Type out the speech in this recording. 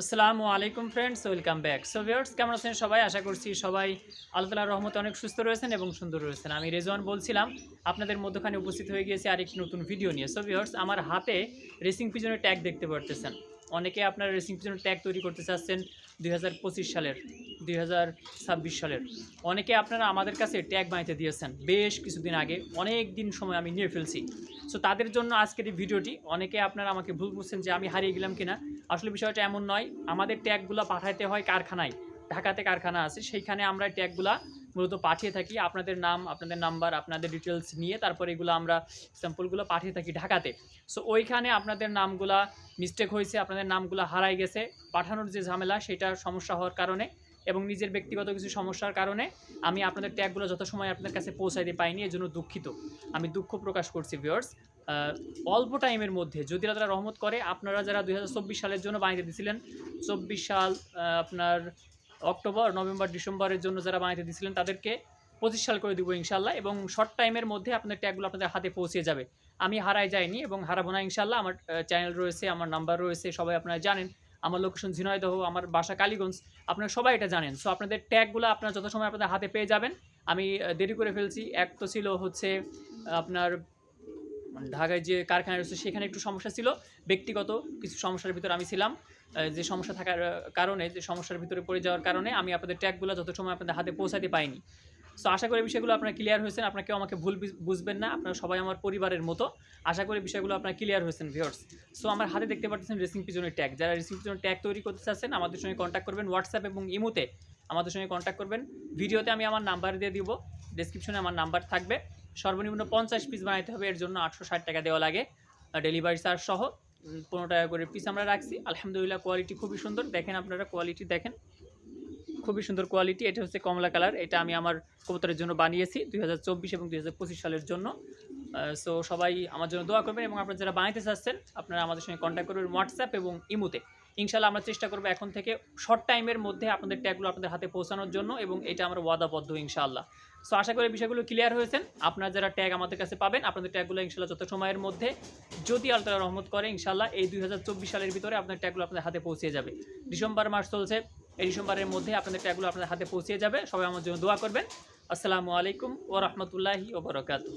আসসালামু আলাইকুম friends welcome back so viewers কেমন আছেন সবাই? আশা করছি সবাই আল্লাহ তালার রহমতে অনেক সুস্থ রয়েছেন এবং সুন্দর রয়েছেন। আমি রেজওয়ান বলছিলাম, আপনাদের মধ্যখানে উপস্থিত হয়ে গিয়েছি আরেকটি নতুন ভিডিও নিয়ে। সো ভিউয়ার্স আমার হাতে রেসিং পিজনের ট্যাগ দেখতে পারতেছেন। অনেকে আপনারা রেসিং পিজনের ট্যাগ তৈরি করতে চাচ্ছেন দুই হাজার পঁচিশ সালের। দুই হাজার ছাব্বিশ সালের। অনেকে আপনারা আমাদের কাছে ট্যাগ বানাইতে দিয়েছেন। বেশ কিছুদিন আগে অনেক দিন সময় আমি নিয়ে ফেলছি। সো তাদের জন্য আজকের এই ভিডিওটি, অনেকে আপনারা আমাকে ভুল বুঝছেন যে আমি হারিয়ে গেলাম কিনা। আসলে বিষয়টা এমন নয়, আমাদের ট্যাগগুলো পাঠাইতে হয় কারখানায়। ঢাকাতে কারখানা আছে, সেইখানে আমরা ট্যাগগুলা মূলত পাঠিয়ে থাকি। আপনাদের নাম, আপনাদের নাম্বার, আপনাদের ডিটেলস নিয়ে তারপর এগুলো আমরা স্যাম্পলগুলো পাঠিয়ে থাকি ঢাকাতে। সো ওইখানে আপনাদের নামগুলা মিস্টেক হয়েছে, আপনাদের নামগুলো হারাই গেছে। পাঠানোর যে ঝামেলা সেটা সমস্যা হওয়ার কারণে এবং নিজের ব্যক্তিগত কিছু সমস্যার কারণে আমি আপনাদের ট্যাগগুলো সময় আপনাদের কাছে পৌঁছাইতে পাইনি এর জন্য দুঃখিত। আমি দুঃখ প্রকাশ করছি ভিউয়ার্স অল্প টাইমের মধ্যে, যদি তারা রহমত করে, আপনারা যারা দু হাজার চব্বিশ সালের জন্য বানিয়ে দিয়েছিলেন চব্বিশ সাল আপনার অক্টোবর, নভেম্বর, ডিসেম্বরের জন্য যারা বানাইতে দিয়েছিলেন তাদেরকে পঁচিশ সাল করে দিব ইনশাল্লাহ এবং শর্ট টাইমের মধ্যে আপনাদের ট্যাগগুলো আপনাদের হাতে পৌঁছে যাবে। আমি হারাই যাইনি এবং হারাবো না ইনশাল্লাহ আমার চ্যানেল রয়েছে, আমার নাম্বার রয়েছে, সবাই আপনারা জানেন। আমার লোকেশন ঝিনাইদহ, আমার বাসা কালীগঞ্জ, আপনারা সবাই এটা জানেন। সো আপনাদের ট্যাগগুলো আপনারা যত সময় আপনাদের হাতে পেয়ে যাবেন, আমি দেরি করে ফেলছি। এক তো ছিল হচ্ছে, আপনার ঢাকায় যে কারখানা রয়েছে, সেখানে একটু সমস্যা ছিল। ব্যক্তিগত কিছু সমস্যার ভিতরে আমি ছিলাম। যে সমস্যা থাকার কারণে, যে সমস্যার ভিতরে পড়ে যাওয়ার কারণে আমি আপনাদের ট্যাগগুলো যত সময় আপনাদের হাতে পৌঁছাতে পাইনি। সো আশা করি বিষয়গুলো আপনারা ক্লিয়ার হয়েছেন। আপনারা কেউ আমাকে ভুল বুঝবেন না। আপনারা সবাই আমার পরিবারের মতো। আশা করি বিষয়গুলো আপনারা ক্লিয়ার হয়েছেন ভিউয়ার্স সো আমার হাতে দেখতে পাচ্ছেন রেসিং পিজনের ট্যাগ যারা রেসিং পিজনের ট্যাগ তৈরি করতে চাচ্ছেন, আমাদের সঙ্গে কন্ট্যাক্ট করবেন হোয়াটসঅ্যাপ এবং ইমোতে। আমাদের সঙ্গে কন্ট্যাক্ট করবেন। ভিডিওতে আমি আমার নাম্বার দিয়ে দিব। ডেসক্রিপশনে আমার নাম্বার থাকবে। সর্বনিম্ন পঞ্চাশ পিস বানাইতে হবে। এর জন্য আটশো ষাট টাকা দেওয়া লাগে। ডেলিভারি চার্জ সহ। পনেরো টাকা করে পিস আমরা রাখছি। আলহামদুলিল্লাহ কোয়ালিটি খুবই সুন্দর। দেখেন আপনারা কোয়ালিটি দেখেন। খুবই সুন্দর কোয়ালিটি এটা হচ্ছে কমলা কালার এটা আমি আমার কবুতরের জন্য বানিয়েছি দুই হাজার চব্বিশ এবং দুই হাজার পঁচিশ সালের জন্য। সো সবাই আমার জন্য দোয়া করবেন এবং আপনারা যারা বানাইতে চাচ্ছেন, আপনারা আমাদের সঙ্গে কন্ট্যাক্ট করবেন হোয়াটসঅ্যাপ এবং ইমুতে। ইনশাল্লাহ আমরা চেষ্টা করব এখন থেকে শর্ট টাইমের মধ্যে আপনাদের ট্যাগগুলো আপনাদের হাতে পৌঁছানোর জন্য এবং এটা আমরা ওয়াদাবদ্ধ ইনশাআল্লাহ। সো আশা করি বিষয়গুলো ক্লিয়ার হয়েছেন আপনারা যারা ট্যাগ আমাদের কাছে পাবেন, আপনাদের ট্যাগগুলো ইনশাল্লাহ যত সময়ের মধ্যে, যদি আল্লাহ রহমত করে ইনশাল্লাহ এই দুই হাজার চব্বিশ সালের ভিতরে আপনার ট্যাগগুলো আপনাদের হাতে পৌঁছে যাবে। ডিসেম্বর মাস চলছে। এই ডিসেম্বরের মধ্যে আপনাদের ট্যাগুলো আপনাদের হাতে পৌঁছে যাবে। সবাই আমার জন্য দোয়া করবেন। আসসালামু আলাইকুম ও রহমতুল্লাহি ওবরাকাতু